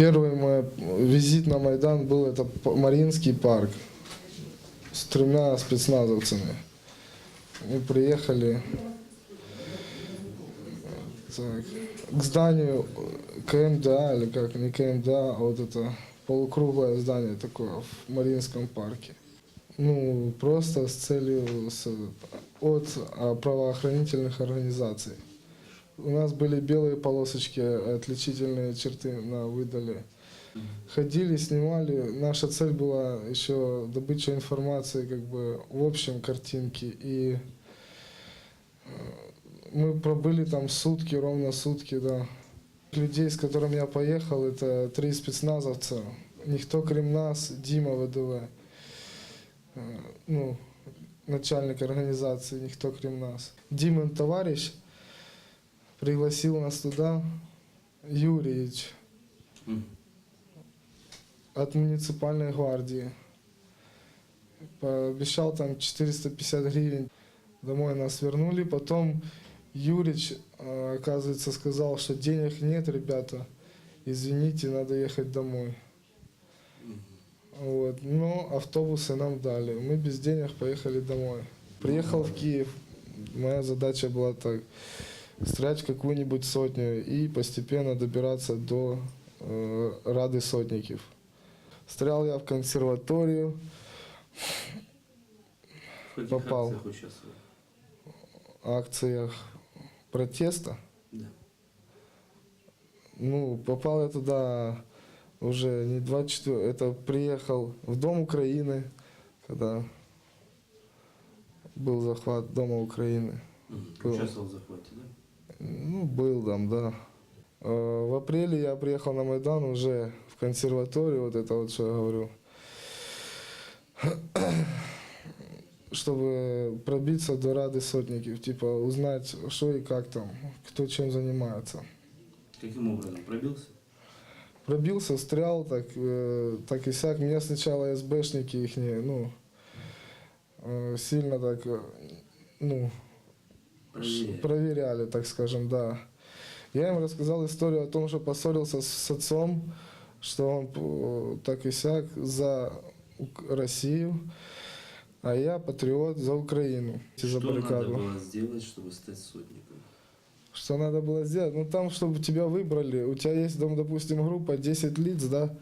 Первый мой визит на Майдан был это Мариинский парк с тремя спецназовцами. Мы приехали так, к зданию КМДА, или как, не КМДА, а вот это полукруглое здание такое в Мариинском парке. Ну, просто с целью с- от а, правоохранительных организаций. У нас были белые полосочки, отличительные черты на выдали. Ходили, снимали. Наша цель была еще добыча информации как бы в общем картинке. И э, мы пробыли там сутки, ровно сутки, да. Людей, с которыми я поехал, это три спецназовца. Никто Кремнас, Дима ВДВ. Э, Ну, начальник организации Никто Кремнас. Димин товарищ пригласил нас туда, Юрьевич, от муниципальной гвардии. Пообещал там 450 гривен. Домой нас вернули. Потом Юрич, э, оказывается, сказал, что денег нет, ребята. Извините, надо ехать домой. Вот. Но автобусы нам дали. Мы без денег поехали домой. Приехал в Киев. Моя задача была так стрять какую-нибудь сотню и постепенно добираться до э, Рады Сотников. Стрял я в консерваторию, В Попал. участвовал? акциях протеста. Да. Ну, попал я туда уже не 24, это приехал в Дом Украины, когда был захват Дома Украины. Было. Участвовал в захвате, да? Ну, был там, да. Э, В апреле я приехал на Майдан уже в консерваторию, вот это вот, что я говорю. Чтобы пробиться до Рады Сотников, типа узнать, что и как там, кто чем занимается. Каким образом? Пробился? Пробился, стрял, так, э, так и сяк. Меня сначала СБшники их ну, э, сильно так, э, ну, Проверяли. проверяли, так скажем, да. Я им рассказал историю о том, что поссорился с, с отцом, что он э, так и сяк за Россию, а я патриот за Украину. за Что надо баррикаду. было сделать, чтобы стать сотником? Что надо было сделать? Ну там, чтобы тебя выбрали, у тебя есть, дом, допустим, группа 10 лиц, да,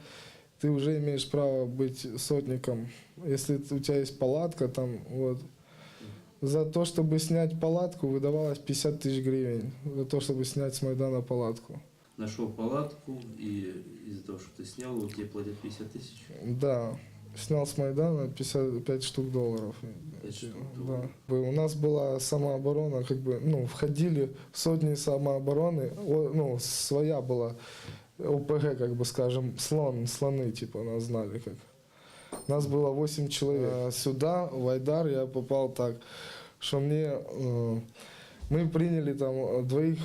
ты уже имеешь право быть сотником. Если у тебя есть палатка там, вот. За то, чтобы снять палатку, выдавалось 50 тысяч гривен. За то, чтобы снять с Майдана палатку. Нашел палатку, и из-за того, что ты снял, вот тебе платят 50 тысяч. Да, снял с Майдана 55 штук долларов. Пять штук Да. У нас была самооборона, как бы, ну, входили сотни самообороны, ну, своя была ОПГ, как бы скажем, слон, слоны, типа, нас знали как. Нас было 8 человек. А Сюда, в Айдар, я попал так, что мне, э, мы приняли там э, двоих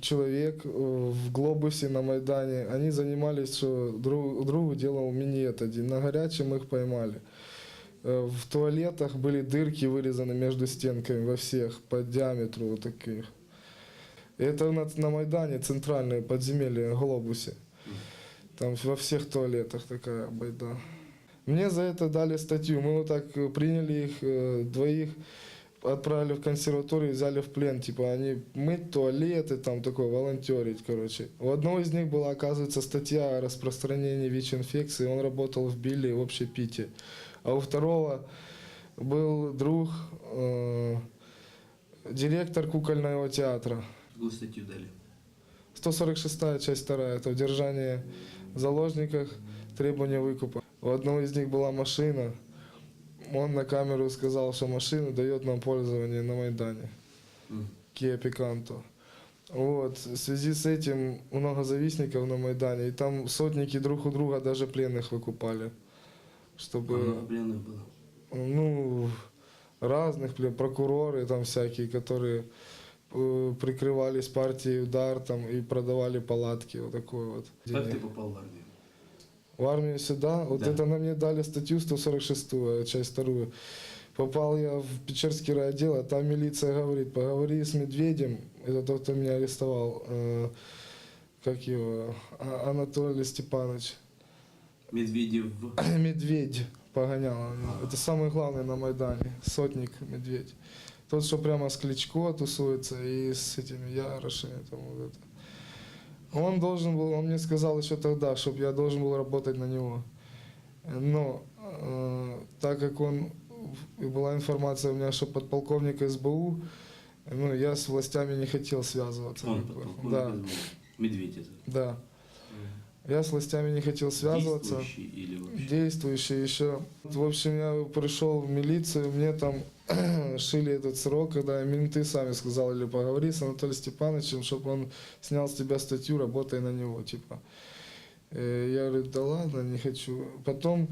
человек э, в глобусе на Майдане. Они занимались, что друг, другу делал минет один. На горячем их поймали. Э, В туалетах были дырки вырезаны между стенками во всех по диаметру вот таких. Это на, на Майдане центральное подземелье в глобусе. Там во всех туалетах такая байда. Мне за это дали статью. Мы вот так э, приняли их э, двоих, отправили в консерваторию, взяли в плен. Типа они мыть туалеты, там такое, волонтерить, короче. У одного из них была, оказывается, статья о распространении ВИЧ-инфекции. Он работал в Билли в общепите. А у второго был друг, э, директор кукольного театра. Какую статью дали? 146 часть 2 это удержание заложниках, требования выкупа. У одного из них была машина. Он на камеру сказал, что машину дает нам пользование на Майдане. Kia Picanto. Вот. В связи с этим много завистников на Майдане. И там сотники друг у друга даже пленных выкупали. Чтобы, Много пленных было. ну, разных прокуроры там всякие, которые э, прикрывались партией удар там и продавали палатки. Вот такой вот. Как ты попал в армию? В армию сюда, вот Да. это на мне дали статью 146, часть вторую. Попал я в Печерский райотдел, а там милиция говорит, поговори с Медведем, это тот, кто меня арестовал, э, как его, А- Анатолий Степанович, Медведев. Медведь погонял. Это самый главный на Майдане, сотник Медведь. Тот, что прямо с Кличко тусуется и с этими Ярошами. Там, вот это. Он должен был, он мне сказал еще тогда, чтобы я должен был работать на него. Но э, так как он, была информация у меня, что подполковник СБУ, ну, я с властями не хотел связываться. Он подполковник Да, СБУ. Медведь это. да. Я с властями не хотел связываться. Действующий или вообще? Действующий еще. В общем, я пришел в милицию, мне там шили этот срок, когда менты сами сказали, поговори с Анатолием Степановичем, чтобы он снял с тебя статью, работай на него, типа. Э, Я говорю, да ладно, не хочу. Потом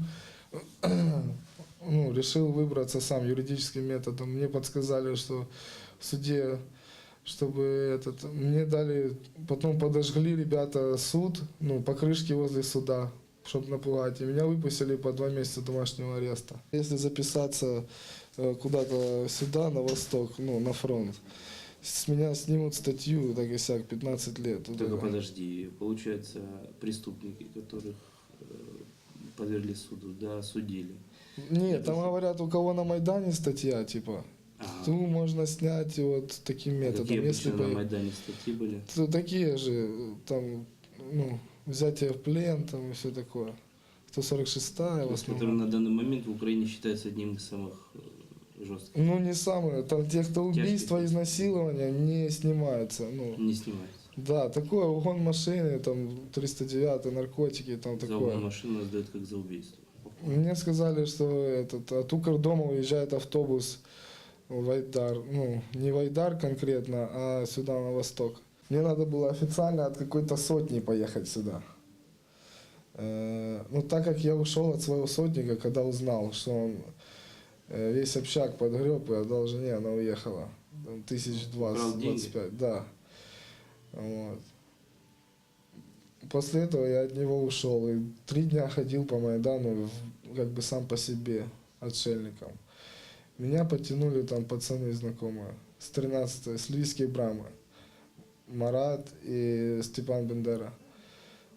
ну, решил выбраться сам юридическим методом. Мне подсказали, что в суде, чтобы этот, мне дали, потом подожгли ребята суд, ну, покрышки возле суда, чтобы напугать. И меня выпустили по два месяца домашнего ареста. Если записаться э, куда-то сюда, на восток, ну, на фронт, с меня снимут статью, так и сяк, 15 лет. Вот Только это. подожди, получается, преступники, которых э, подвергли суду, да, судили. Нет, там говорят, у кого на Майдане статья, типа, А, ту можно снять вот таким методом. какие если обычно на бы... Майдане статьи были? То такие же, там, ну, взятие в плен, там и все такое. 146-я в Который на данный момент в Украине считается одним из самых э, жестких. Ну, не самое. Там те, кто Тяжкие. убийства, изнасилования, не снимаются. Ну, Не снимается. да, такое, угон машины, там, 309 наркотики, там За такое. угон машину сдают как за убийство. Мне сказали, что этот, от Укрдома уезжает автобус в Айдар. Ну, не в Айдар конкретно, а сюда, на восток. Мне надо было официально от какой-то сотни поехать сюда. Э, Ну, так как я ушел от своего сотника, когда узнал, что он э, весь общак подгреб и отдал жене, она уехала. Там, Тысяч двадцать, двадцать пять, да. Вот. После этого я от него ушел и три дня ходил по Майдану как бы сам по себе отшельником. Меня потянули там пацаны знакомые с 13 с Львивской Брамы. Марат и Степан Бендера.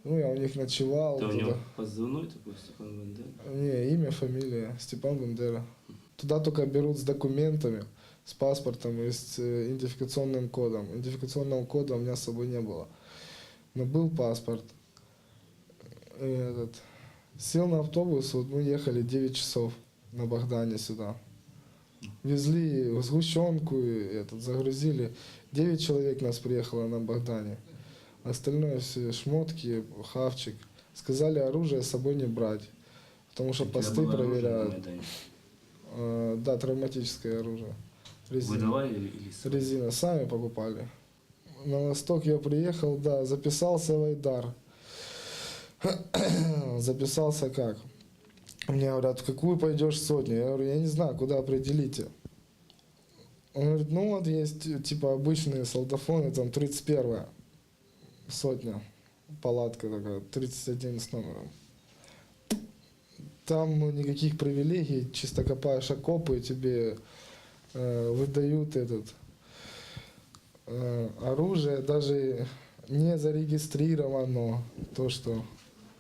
Ну, я у них ночевал. Это у него позывной такой Степан Бендер? Не, имя, фамилия. Степан Бендера. Туда только берут с документами, с паспортом и с э, идентификационным кодом. Идентификационного кода у меня с собой не было. Но был паспорт. И этот, сел на автобус, вот мы ехали 9 часов на Богдане сюда. Везли сгущенку, и этот, загрузили. 9 человек нас приехало на Богдане. Остальное все шмотки, хавчик. Сказали оружие с собой не брать. Потому что посты оружие проверяют. Майдане? Э, Да, травматическое оружие. Резина. Выдавали или, Резина сами покупали. На восток я приехал, да, записался в Айдар. записался как? Мне говорят, в какую пойдешь сотню? Я говорю, я не знаю, куда определите. Он говорит, ну вот есть типа обычные солдафоны, там 31 сотня, палатка такая, 31 с номером. Там ну, никаких привилегий, чисто копаешь окопы, и тебе э, выдают этот э, оружие, даже не зарегистрировано, то что,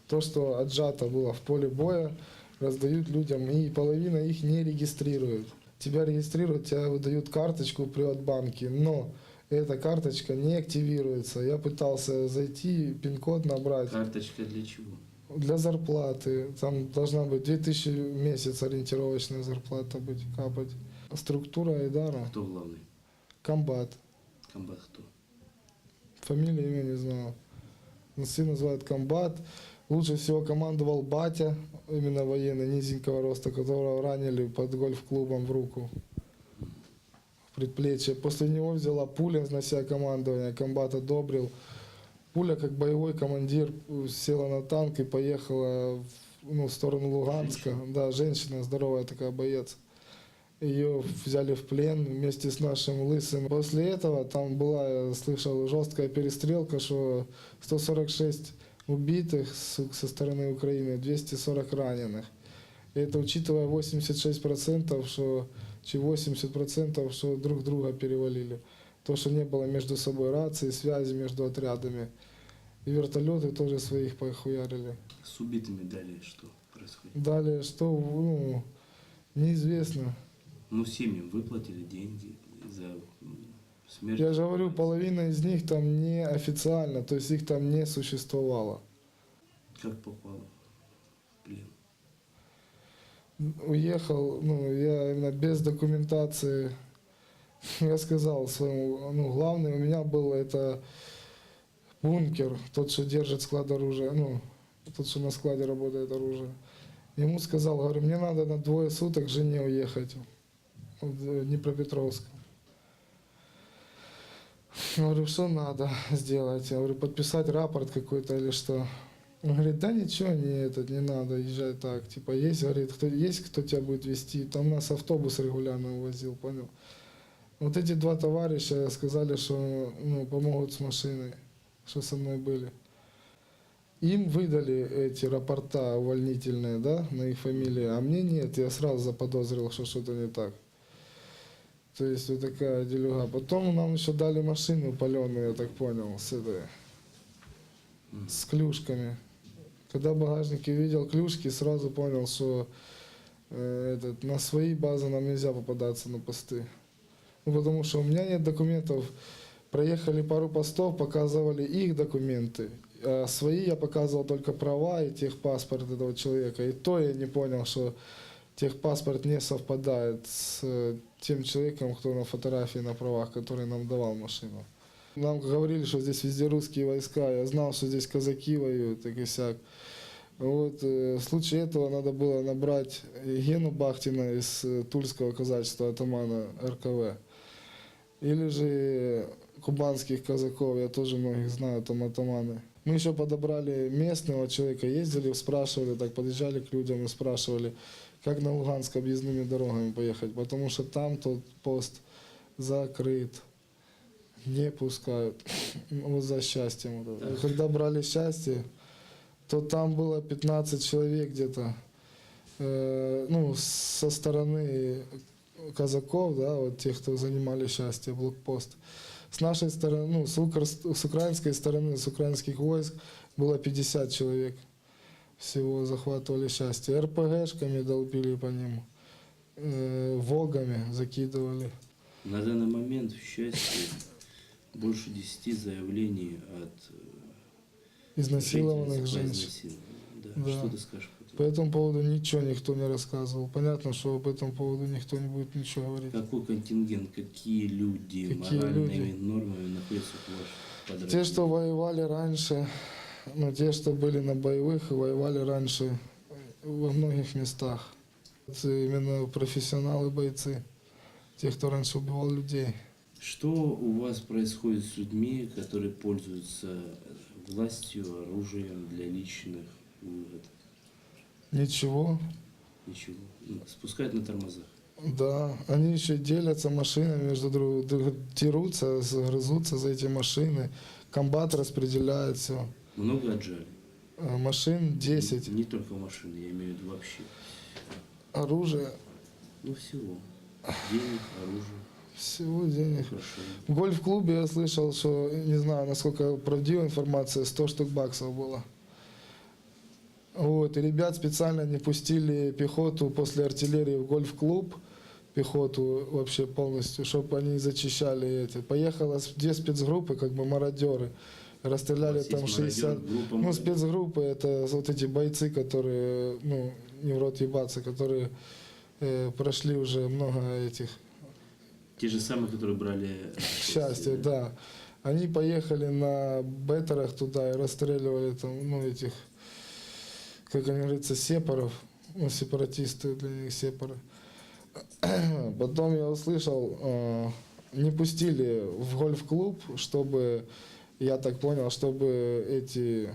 то, что отжато было в поле боя, раздают людям, и половина их не регистрирует. Тебя регистрируют, тебя выдают карточку при отбанке, но эта карточка не активируется. Я пытался зайти, пин-код набрать Карточка для чего? для зарплаты. Там должна быть 2000 в месяц ориентировочная зарплата быть, капать. Структура Айдара, Кто главный? комбат. Комбат кто? Фамилию, имя не знаю. Но Сын называют комбат. Лучше всего командовал батя, именно военный, низенького роста, которого ранили под гольф-клубом в руку. В предплечье. После него взяла пуля себя командование, комбат одобрил. Пуля, как боевой командир, села на танк и поехала в, ну, в сторону Луганска. Да, женщина, здоровая такая боец. Ее взяли в плен вместе с нашим лысым. После этого там была, я слышал, жесткая перестрелка, что 146 убитых со стороны Украины, 240 раненых. И это учитывая 86%, что, чи 80%, что друг друга перевалили. То, что не было между собой рации, связи между отрядами. И вертолеты тоже своих похуярили. С убитыми далее что происходит? Далее, что, ну, неизвестно. Ну, семьям выплатили деньги за смерть. Я же говорю, половина из них там не официально, то есть их там не существовало. Как попало плен? Уехал, ну, я именно без документации. Я сказал своему, ну, главный у меня был это бункер, тот, что держит склад оружия, ну, тот, что на складе работает оружие. Ему сказал, говорю, мне надо на двое суток жене уехать в Днепропетровск. Говорю, что надо сделать? Я говорю, подписать рапорт какой-то или что? Он говорит, да ничего, не, этот, не надо, езжай так. Типа, есть, говорит, кто, есть кто тебя будет вести? Там нас автобус регулярно увозил, понял? Вот эти два товарища сказали, что ну, помогут с машиной, что со мной были. Им выдали эти рапорта увольнительные, да, на их фамилии, а мне нет, я сразу заподозрил, что что-то не так. То есть вот такая делюга. Потом нам еще дали машину паленую, я так понял, с этой, с клюшками. Когда в багажнике увидел клюшки, сразу понял, что э, этот, на свои базы нам нельзя попадаться на посты. Ну, потому что у меня нет документов. Проехали пару постов, показывали их документы. А свои я показывал только права и техпаспорт этого человека. И то я не понял, что техпаспорт не совпадает с э, тем человеком, кто на фотографии на правах, который нам давал машину. Нам говорили, что здесь везде русские войска. Я знал, что здесь казаки воюют, и сяк. Вот, э, в случае этого надо было набрать Гену Бахтина из э, Тульского казачества, атамана РКВ. Или же кубанских казаков, я тоже многих знаю, там атаманы. Мы еще подобрали местного человека, ездили, спрашивали, так подъезжали к людям и спрашивали, как на Луганск объездными дорогами поехать, потому что там тот пост закрыт, не пускают. Вот за счастьем. Когда брали счастье, то там было 15 человек где-то, э, ну, со стороны казаков, да, вот тех, кто занимали счастье, блокпост. С нашей стороны, ну, с, укр- с украинской стороны, с украинских войск было 50 человек. Всего захватывали счастье. РПГшками долбили по нему, э, вогами закидывали. На данный момент в счастье больше 10 заявлений от э, Изнасилованных женщин. Да. Да. Что ты скажешь по этому? поводу ничего никто не рассказывал. Понятно, что об этом поводу никто не будет ничего говорить. Какой контингент, какие люди Какие моральными люди? нормами находятся в ваших Те, что воевали раньше, ну, те, что были на боевых и воевали раньше во многих местах. Это именно профессионалы, бойцы. Те, кто раньше убивал людей. Что у вас происходит с людьми, которые пользуются властью, оружием для личных выгод? Ничего. Ничего. Ну, Спускают на тормозах. Да, они еще делятся машинами между друг другом, дерутся, грызутся за эти машины. Комбат распределяет все. Много отжали. Машин 10, Не, не только машины, я имею в виду вообще. оружие, Ну всего. Денег, оружие. всего денег. Хорошо. В гольф-клубе я слышал, что, не знаю, насколько правдивая информация, 100 штук баксов было. Вот, и ребят специально не пустили пехоту после артиллерии в гольф-клуб, пехоту вообще полностью, чтобы они зачищали эти. Поехала две спецгруппы, как бы мародеры, расстреляли там есть 60... мародер, группа Ну, мародеров. спецгруппы, это вот эти бойцы, которые, ну, не в рот ебаться, которые э, прошли уже много этих Те же самые, которые брали... э, счастье, да. Они поехали на беттерах туда и расстреливали там, ну, этих, как они говорится, сепаров, ну, сепаратисты для них сепары. Потом я услышал, э, не пустили в гольф-клуб, чтобы, я так понял, чтобы эти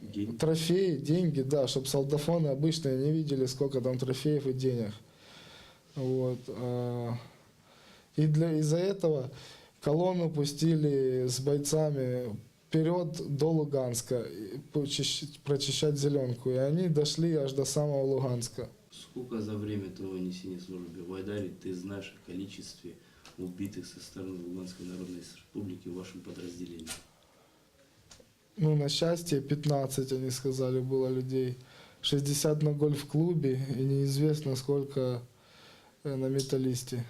Деньги. трофеи, деньги, да, чтобы солдафоны обычные не видели, сколько там трофеев и денег. Вот. а, И для из-за этого колонну пустили с бойцами вперед до Луганска, прочищать зеленку. И они дошли аж до самого Луганска. Сколько за время твоего несения службы в Айдаре ты знаешь о количестве убитых со стороны Луганской Народной Республики в вашем подразделении? ну, на счастье, 15, они сказали, было людей. 60 на гольф-клубе и неизвестно сколько э, на металлисте.